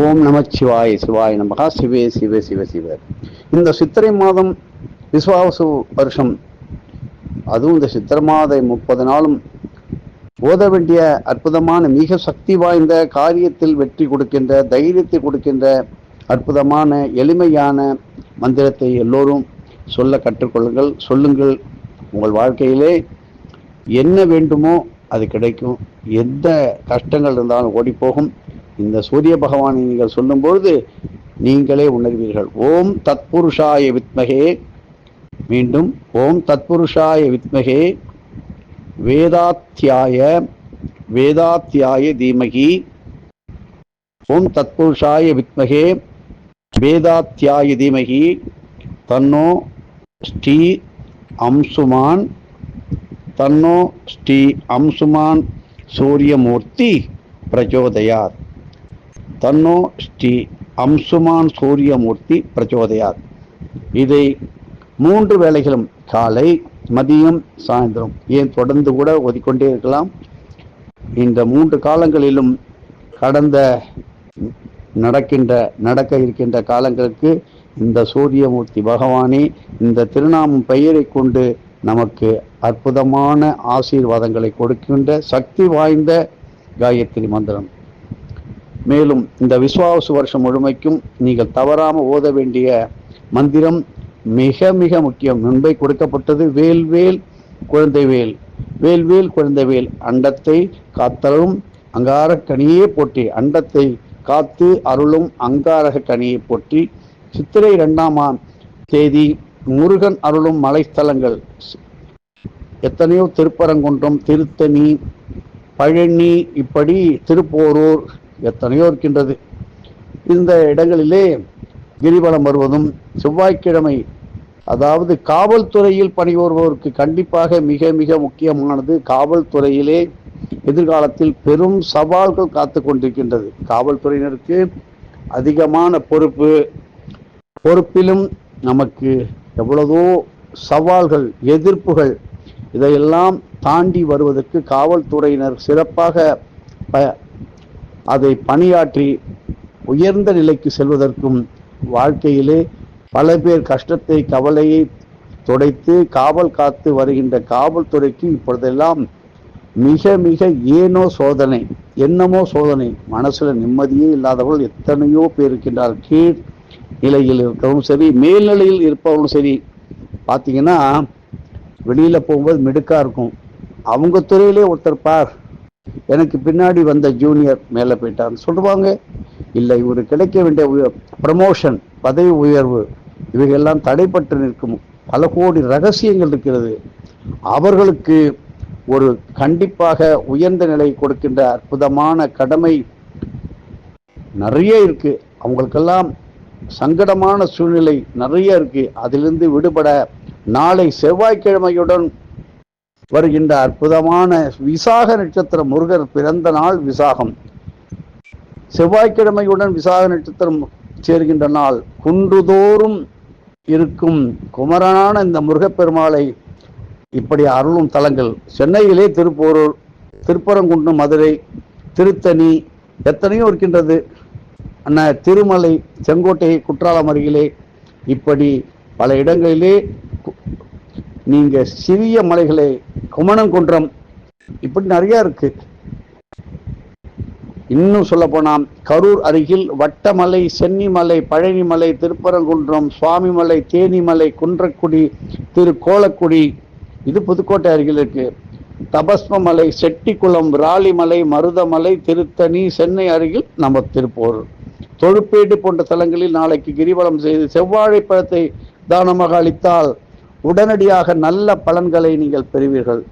ஓம் நமச்சிவாய சிவாய நமகா சிவே சிவ சிவ சிவ. இந்த சித்திரை மாதம் விஸ்வாசு வருஷம் அதுவும் இந்த சித்திரை மாத முப்பது நாளும் ஓத வேண்டிய அற்புதமான மிக சக்தி வாய்ந்த காரியத்தில் வெற்றி கொடுக்கின்ற தைரியத்தை கொடுக்கின்ற அற்புதமான எளிமையான மந்திரத்தை எல்லோரும் சொல்ல கற்றுக்கொள்ளுங்கள் சொல்லுங்கள். உங்கள் வாழ்க்கையிலே என்ன வேண்டுமோ அது கிடைக்கும். எந்த கஷ்டங்கள் இருந்தாலும் ஓடி போகும் இந்த சூரிய பகவானை நீங்கள் சொல்லும்பொழுது நீங்களே உணர்வீர்கள். ஓம் தத்புருஷாய வித்மகே. மீண்டும் ஓம் தத்புருஷாய வித்மகே. வேதாத்தியாய வேதாத்தியாய தீமகி. ஓம் தத்புருஷாய வித்மகே. வேதாத்தியாய தீமகி. தன்னோ ஸ்ரீ அம்சுமான். தன்னோ ஸ்ரீ அம்சுமான் சூரியமூர்த்தி பிரச்சோதயாத் தன்னோ ஸ்ரீ அம்சுமான் சூரியமூர்த்தி பிரச்சோதையார். இதை மூன்று வேளைகளும் காலை மதியம் சாயந்தரம். ஏன் தொடர்ந்து கூட ஓதிக்கொண்டே இருக்கலாம்? இந்த மூன்று காலங்களிலும் கடந்த நடக்கின்ற நடக்க இருக்கின்ற காலங்களுக்கு இந்த சூரியமூர்த்தி பகவானே இந்த திருநாமம் பெயரை கொண்டு நமக்கு அற்புதமான ஆசீர்வாதங்களை கொடுக்கின்ற சக்தி வாய்ந்த காயத்ரி மந்திரம். மேலும் இந்த விஸ்வாச வருஷம் முழுமைக்கும் நீங்கள் தவறாம ஓத வேண்டிய மந்திரம் மிக மிக முக்கியம். முன்பை கொடுக்கப்பட்டது வேல்வேல் குழந்தைவேல் குழந்தை வேல். குழந்தை வேல். அண்டத்தை காத்தலும் அங்கார கனியே போற்றி. அண்டத்தை காத்து அருளும் அங்காரக கனியை போற்றி. சித்திரை இரண்டாம் ஆம் தேதி முருகன் அருளும் மலைஸ்தலங்கள். எத்தனையோ திருப்பரங்குன்றம் திருத்தணி பழனி இப்படி திருப்போரூர் எத்தனையோ இருக்கின்றது. இந்த இடங்களிலே கிரிவலம் வருவதும் செவ்வாய்க்கிழமை அதாவது காவல்துறையில் பணிபுரிவோருக்கு கண்டிப்பாக மிக மிக முக்கியமானது காவல்துறையிலே எதிர்காலத்தில் பெரும் சவால்கள் காத்து கொண்டிருக்கின்றது. காவல்துறையினருக்கு அதிகமான பொறுப்பு பொறுப்பிலும் நமக்கு எவ்வளவோ சவால்கள் எதிர்ப்புகள் இதையெல்லாம் தாண்டி வருவதற்கு காவல்துறையினர் சிறப்பாக ப- அதை பணியாற்றி உயர்ந்த நிலைக்கு செல்வதற்கும் வாழ்க்கையிலே பல பேர் கஷ்டத்தை கவலையை துடைத்து காவல் காத்து வருகின்ற காவல்துறைக்கு இப்பொழுதெல்லாம் மிக மிக ஏனோ சோதனை என்னமோ சோதனை. மனசுல நிம்மதியே இல்லாதவர்கள் எத்தனையோ பேர் இருக்கின்றார் கீழ் நிலையில் இருக்கிறவங்க சரி மேல்நிலையில் இருப்பவர்களும் சரி. பார்த்தீங்கன்னா வெளியில போகும்போது மிடுக்கா இருக்கும். அவங்க துறையிலே ஒருத்தர் பார் எனக்கு பின்னாடி வந்த ஜூனியர் மேலே போயிட்டான்னு சொல்லுவாங்க இல்லை இவர் கிடைக்க வேண்டிய ப்ரமோஷன் பதவி உயர்வு இவைகள்லாம் தடைப்பட்டு நிற்கும். பல கோடி ரகசியங்கள் இருக்கிறது. அவர்களுக்கு ஒரு கண்டிப்பாக உயர்ந்த நிலை கொடுக்கின்ற அற்புதமான கடமை நிறைய இருக்கு. அவங்களுக்கெல்லாம் சங்கடமான சூழ்நிலை நிறைய இருக்கு. அதிலிருந்து விடுபட நாளை செவ்வாய்க்கிழமையுடன் வருகின்ற அற்புதமான விசாக நட்சத்திரம் முருகர் பிறந்த நாள் விசாகம். செவ்வாய்க்கிழமையுடன் விசாக நட்சத்திரம் சேர்கின்ற நாள். குன்றுதோறும் இருக்கும் குமரனான இந்த முருகப்பெருமாளை இப்படி அருளும் தலங்கள். சென்னையிலே திருப்போரூர் திருப்பரங்குன்றம் மதுரை திருத்தணி எத்தனையோ இருக்கின்றது. அண்ணா திருமலை செங்கோட்டை குற்றாலம் அருகிலே இப்படி பல இடங்களிலே நீங்க சிறிய மலைகளை குமணங்குன்றம் இப்படி நிறைய இருக்கு. இன்னும் சொல்ல போனால் கரூர் அருகில் வட்டமலை சென்னிமலை பழனிமலை திருப்பரங்குன்றம் சுவாமிமலை தேனிமலை குன்றக்குடி திருக்கோலக்குடி இது புதுக்கோட்டை அருகில் இருக்கு. தபஸ்மலை செட்டிக்குளம் ராலிமலை மருதமலை திருத்தணி சென்னை அருகில் நம்ம திருப்பூர். தொழுப்பேடு போன்ற தலங்களில் நாளைக்கு கிரிவலம் செய்து செவ்வாழை பழத்தை தானமாக அளித்தால் உடனடியாக நல்ல பலன்களை நீங்கள் பெறுவீர்கள்.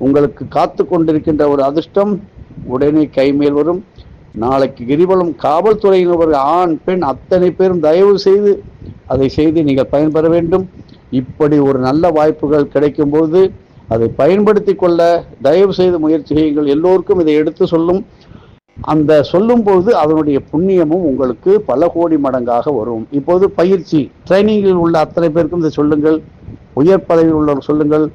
உங்களுக்கு காத்து கொண்டிருக்கின்ற ஒரு அதிர்ஷ்டம் உடனே கைமேல் வரும். நாளைக்கு கிரிவலம் காவல்துறையினர் ஆண் பெண் அத்தனை பேரும் தயவு செய்து அதை செய்து நீங்கள் பயன்பெற வேண்டும். இப்படி ஒரு நல்ல வாய்ப்புகள் கிடைக்கும்போது அதை பயன்படுத்தி கொள்ள தயவு செய்து முயற்சி செய்யுங்கள். எல்லோருக்கும் இதை எடுத்து சொல்லும். அந்த சொல்லும்போது அதனுடைய புண்ணியமும் உங்களுக்கு பல கோடி மடங்காக வரும். இப்போது பயிற்சி ட்ரைனிங்கில் உள்ள அத்தனை பேருக்கும் இதை சொல்லுங்கள். உயர் பதவியில் உள்ளவர் சொல்லுங்கள்.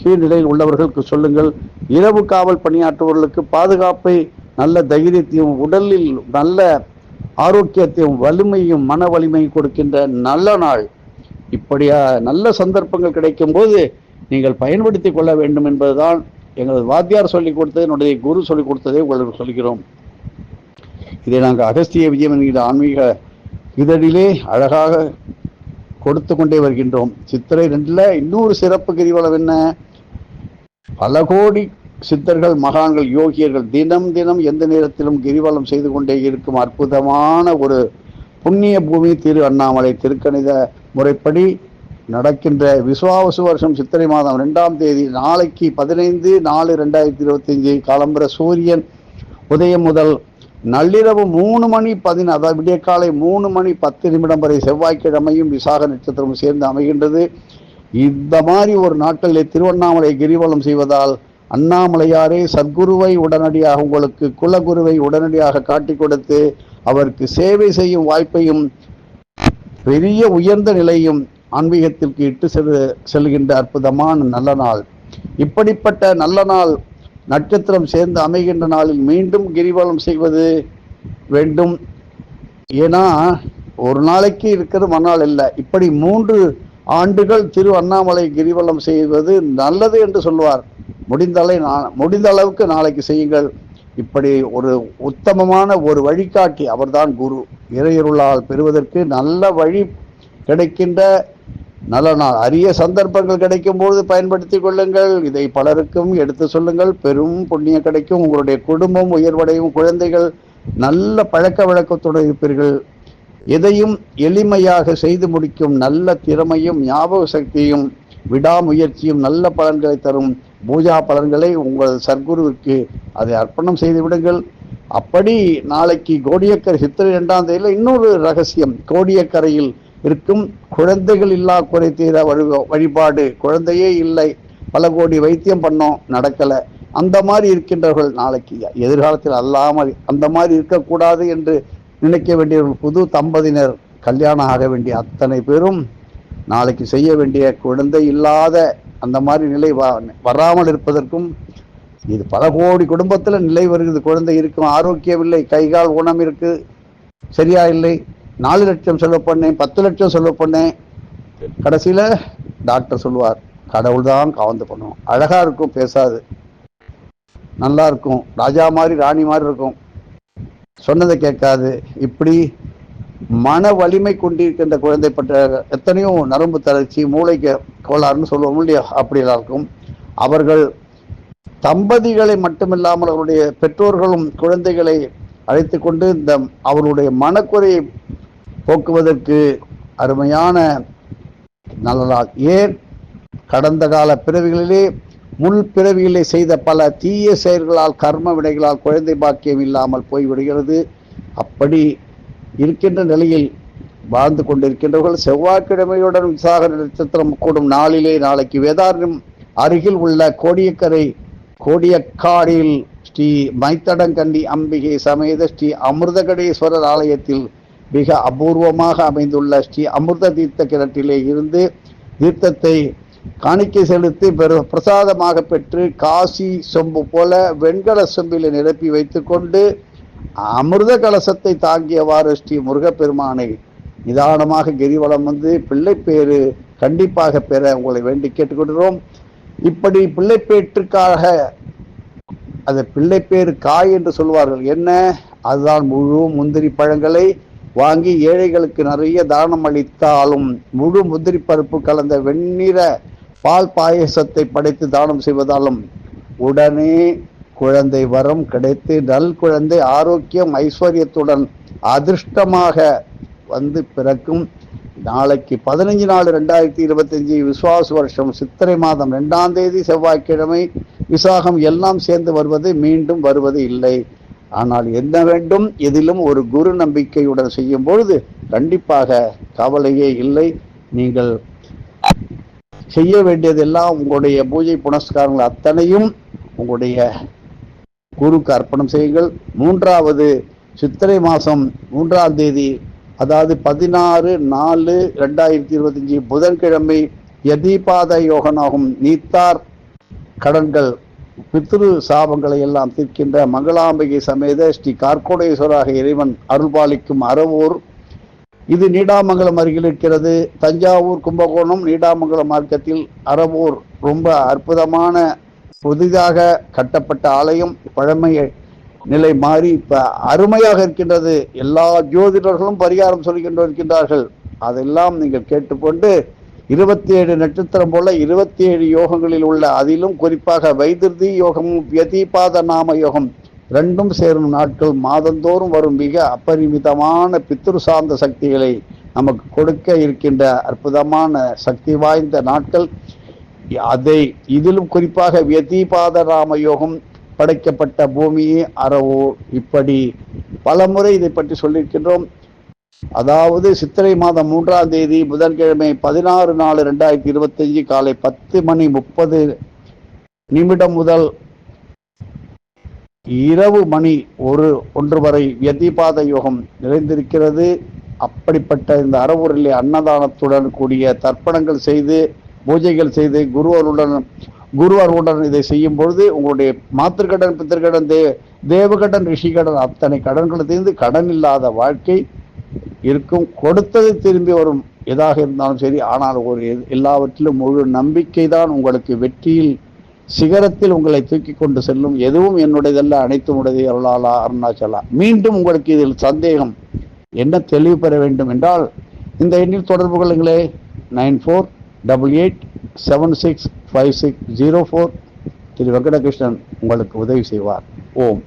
கீழ்நிலையில் உள்ளவர்களுக்கு சொல்லுங்கள். இரவு காவல் பணியாற்றுபவர்களுக்கு பாதுகாப்பை நல்ல தைரியத்தையும் உடலில் நல்ல ஆரோக்கியத்தையும் வலிமையும் மன வலிமையும் கொடுக்கின்ற நல்ல நாள். இப்படியா நல்ல சந்தர்ப்பங்கள் கிடைக்கும் போது நீங்கள் பயன்படுத்தி கொள்ள வேண்டும் என்பதுதான் எங்களது வாத்தியார் சொல்லிக் கொடுத்தது என்னுடைய குரு சொல்லிக் கொடுத்ததை உங்களுக்கு சொல்கிறோம். இதை நாங்கள் அகஸ்திய விஜயம் என்கிற ஆன்மீக இதழிலே அழகாக கொடுத்து கொண்டே வருகின்றோம். சித்திரை ரெண்டுல இன்னொரு சிறப்பு கிரிவலம் என்ன? பல கோடி சித்தர்கள் மகான்கள் யோகியர்கள் தினம் தினம் எந்த நேரத்திலும் கிரிவலம் செய்து கொண்டே இருக்கும் அற்புதமான ஒரு புண்ணிய பூமி திரு அண்ணாமலை திருக்கணித முறைப்படி நடக்கின்ற விசுவாவசு வருஷம் சித்திரை மாதம் ரெண்டாம் தேதி நாளைக்கு பதினைந்து நாலு ரெண்டாயிரத்தி இருபத்தஞ்சு காலம்பர சூரியன் உதயம் முதல் நள்ளிரவு மூணு மணி பதின அதாவது விடிய காலை மூணு மணி பத்து நிமிடம் வரை செவ்வாய்க்கிழமையும் விசாக நட்சத்திரமும் சேர்ந்து அமைகின்றது. இந்த மாதிரி ஒரு நாட்களில் திருவண்ணாமலை கிரிவலம் செய்வதால் அண்ணாமலையாரே சத்குருவை உடனடியாக உங்களுக்கு குலகுருவை உடனடியாக காட்டிக் கொடுத்து அவருக்கு சேவை செய்யும் வாய்ப்பையும் பெரிய உயர்ந்த நிலையும் ஆன்மீகத்திற்கு இட்டு செல் செல்கின்ற அற்புதமான நல்ல நாள். இப்படிப்பட்ட நல்ல நாள் நட்சத்திரம் சேர்ந்து அமைகின்ற நாளில் மீண்டும் கிரிவலம் செய்வது வேண்டும். ஏன்னா ஒரு நாளைக்கு இருக்கிறது மறுநாள் இல்லை. இப்படி மூன்று ஆண்டுகள் திரு அண்ணாமலை கிரிவலம் செய்வது நல்லது என்று சொல்வார். முடிந்தளை நான் முடிந்த அளவுக்கு நாளைக்கு செய்யுங்கள். இப்படி ஒரு உத்தமமான ஒரு வழிகாட்டி அவர்தான் குரு. இறையருளால் பெறுவதற்கு நல்ல வழி கிடைக்கின்ற நல்ல நாள். அரிய சந்தர்ப்பங்கள் கிடைக்கும் பொழுது பயன்படுத்தி கொள்ளுங்கள். இதை பலருக்கும் எடுத்து சொல்லுங்கள். பெரும் புண்ணியம் கிடைக்கும். உங்களுடைய குடும்பம் உயர்வடையும். குழந்தைகள் நல்ல பழக்க வழக்கத்துடன் இருப்பீர்கள். எதையும் எளிமையாக செய்து முடிக்கும் நல்ல திறமையும் ஞாபக சக்தியும் விடாமுயற்சியும் நல்ல பலன்களை தரும் பூஜா பலன்களை உங்கள் சர்க்குருவிற்கு அதை அர்ப்பணம் செய்து விடுங்கள். அப்படி நாளைக்கு கோடியக்கரை சித்திரை இரண்டாம் தேதியில் இன்னொரு ரகசியம். கோடியக்கரையில் இருக்கும். குழந்தைகள் இல்லா குறை தீர வழி வழிபாடு. குழந்தையே இல்லை. பல கோடி வைத்தியம் பண்ணோம். நடக்கலை. அந்த மாதிரி இருக்கின்றவர்கள் நாளைக்கு எதிர்காலத்தில் அல்லாமல் அந்த மாதிரி இருக்கக்கூடாது என்று நினைக்க வேண்டியவர்கள் புது தம்பதியினர் கல்யாணம் ஆக வேண்டிய அத்தனை பேரும் நாளைக்கு செய்ய வேண்டிய குழந்தை இல்லாத அந்த மாதிரி நிலை வ- வராமல் இருப்பதற்கும் இது பல கோடி குடும்பத்தில் நிலை வருகிறது. குழந்தை இருக்கும். ஆரோக்கியம் இல்லை கை கால் ஊனம் இருக்கு சரியா இல்லை. நாலு லட்சம் செலவு பண்ணேன் பத்து லட்சம் செலவு பண்ணேன். கடைசியில டாக்டர் சொல்லுவார் கடவுள் தான் கவர்ந்து பண்ணும் அழகா இருக்கும் பேசாது. நல்லா இருக்கும். ராஜா மாதிரி ராணி மாதிரி இருக்கும். சொன்னதை கேட்காது. இப்படி மன வலிமை கொண்டிருக்கின்ற குழந்தை பற்ற எத்தனையோ நரம்பு தளர்ச்சி மூளைக்கு கோளாறுன்னு சொல்லுவோம் இல்லையா? அப்படியெல்லாம் இருக்கும். அவர்கள் தம்பதிகளை மட்டுமில்லாமல் அவருடைய பெற்றோர்களும் குழந்தைகளை அழைத்து கொண்டு இந்த அவருடைய மனக்குறையை போக்குவதற்கு அருமையான நல்லதால் ஏன்? கடந்த கால பிறவிகளிலே முள் பிறவிகளை செய்த பல தீய செயல்களால் கர்ம வினைகளால் குழந்தை பாக்கியம் இல்லாமல் போய்விடுகிறது. அப்படி இருக்கின்ற நிலையில் வாழ்ந்து கொண்டிருக்கின்றவர்கள் செவ்வாய்க்கிழமையுடன் விசாக நட்சத்திரம் கூடும் நாளிலே நாளைக்கு வேதாரணம் அருகில் உள்ள கோடியக்கரை கோடியக்காடில் ஸ்ரீ மைத்தடங்கண்டி அம்பிகை சமேத ஸ்ரீ அமிர்தகடேஸ்வரர் ஆலயத்தில் மிக அபூர்வமாக அமைந்துள்ள ஸ்ரீ அமிர்த தீர்த்த கிணற்றிலே இருந்து தீர்த்தத்தை காணிக்கை செலுத்தி பெரு பிரசாதமாக பெற்று காசி சொம்பு போல வெண்கல சொம்பில் நிரப்பி வைத்துக்கொண்டு அமிர்த கலசத்தை தாங்கியவாறு ஸ்ரீ முருகப்பெருமானை நிதானமாக கிரிவலம் வந்து பிள்ளைப்பேறு கண்டிப்பாக பெற உங்களை வேண்டி கேட்டுக்கொள்கிறோம். இப்படி பிள்ளைப்பேற்றுக்காக அந்த பிள்ளைப்பேறு காய் என்று சொல்வார்கள். என்ன? அதுதான் முழு முந்திரி பழங்களை வாங்கி ஏழைகளுக்கு நிறைய தானம் அளித்தாலும் முழு முதிரி பருப்பு கலந்த வெண்ணிற பால் பாயசத்தை படைத்து தானம் செய்வதாலும் உடனே குழந்தை வரம் கிடைத்து நல் குழந்தை ஆரோக்கியம் ஐஸ்வர்யத்துடன் அதிர்ஷ்டமாக வந்து பிறக்கும். நாளைக்கு பதினஞ்சு நாலு ரெண்டாயிரத்தி இருபத்தஞ்சு விசுவாச வருஷம் சித்திரை மாதம் ரெண்டாம் தேதி செவ்வாய்க்கிழமை. விசாகம் எல்லாம் சேர்ந்து வருவது மீண்டும் வருவது இல்லை. ஆனால் என்ன வேண்டும்? எதிலும் ஒரு குரு நம்பிக்கையுடன் செய்யும் பொழுது கண்டிப்பாக கவலையே இல்லை. நீங்கள் செய்ய வேண்டியதெல்லாம் உங்களுடைய பூஜை புனஸ்காரங்கள் அத்தனையும் உங்களுடைய குருக்கு அர்ப்பணம் செய்யுங்கள். மூன்றாவது சித்திரை மாதம் மூன்றாம் தேதி அதாவது பதினாறு நாலு ரெண்டாயிரத்தி இருபத்தஞ்சி புதன்கிழமை யதீபாத யோகனாகும். நீத்தார் கடன்கள் பித்ரு சாபங்களை எல்லாம் தீர்க்கின்ற மங்களாம்பிகை சமேத ஸ்ரீ கார்கோடேஸ்வராக இறைவன் அருள்பாலிக்கும் அறவூர். இது நீடாமங்கலம் அருகில் இருக்கிறது. தஞ்சாவூர் கும்பகோணம் நீடாமங்கலம் மார்க்கத்தில் அறவூர். ரொம்ப அற்புதமான புதிதாக கட்டப்பட்ட ஆலயம். பழமை நிலை மாறி இப்போ அருமையாக இருக்கின்றது. எல்லா ஜோதிடர்களும் பரிகாரம் சொல்கின்ற இருக்கின்றார்கள். அதெல்லாம் நீங்கள் கேட்டுக்கொண்டு இருபத்தி ஏழு நட்சத்திரம் போல இருபத்தி ஏழு யோகங்களில் உள்ள அதிலும் குறிப்பாக வைத்திருதி யோகமும் வியதிபாத நாம யோகம் ரெண்டும் சேரும் நாட்கள் மாதந்தோறும் வரும் மிக அப்பரிமிதமான பித்ரு சார்ந்த சக்திகளை நமக்கு கொடுக்க இருக்கின்ற அற்புதமான சக்தி வாய்ந்த நாட்கள். அதை இதிலும் குறிப்பாக வியதிபாத ராம யோகம் படைக்கப்பட்ட பூமியே அறவோ. இப்படி பலமுறை இதை பற்றி சொல்லியிருக்கின்றோம். அதாவது சித்திரை மாதம் மூன்றாம் தேதி புதன்கிழமை பதினாறு நாலு ரெண்டாயிரத்தி இருபத்தஞ்சு காலை பத்து மணி முப்பது நிமிடம் முதல் இரவு மணி ஒரு ஒன்று வரை வியதிபாத யோகம் நிறைந்திருக்கிறது. அப்படிப்பட்ட இந்த அறவுரிலே அன்னதானத்துடன் கூடிய தர்ப்பணங்கள் செய்து பூஜைகள் செய்து குருவருடன் குருவருடன் இதை செய்யும் பொழுது உங்களுடைய மாத்திருக்கடன் பித்திருக்கடன் தே தேவகடன் ரிஷிகடன் அத்தனை கடன்களை தீர்ந்து கடன் இல்லாத வாழ்க்கை இருக்கும். கொடுத்தது திரும்பி வரும். எதாக இருந்தாலும் சரி ஆனால் ஒரு எல்லாவற்றிலும் முழு நம்பிக்கை தான் உங்களுக்கு வெற்றியில் சிகரத்தில் உங்களை தூக்கி கொண்டு செல்லும். எதுவும் என்னுடையதல்ல அனைத்தும் உடையது அருளாலா அருணாச்சலா. மீண்டும் உங்களுக்கு இதில் சந்தேகம் என்ன தெளிவு பெற வேண்டும் என்றால் இந்த எண்ணில் தொடர்பு கொள்ளுங்களே. Nine four double eight seven six five six zero four. Thiru Venkatakrishnan உங்களுக்கு உதவி செய்வார். ஓம்.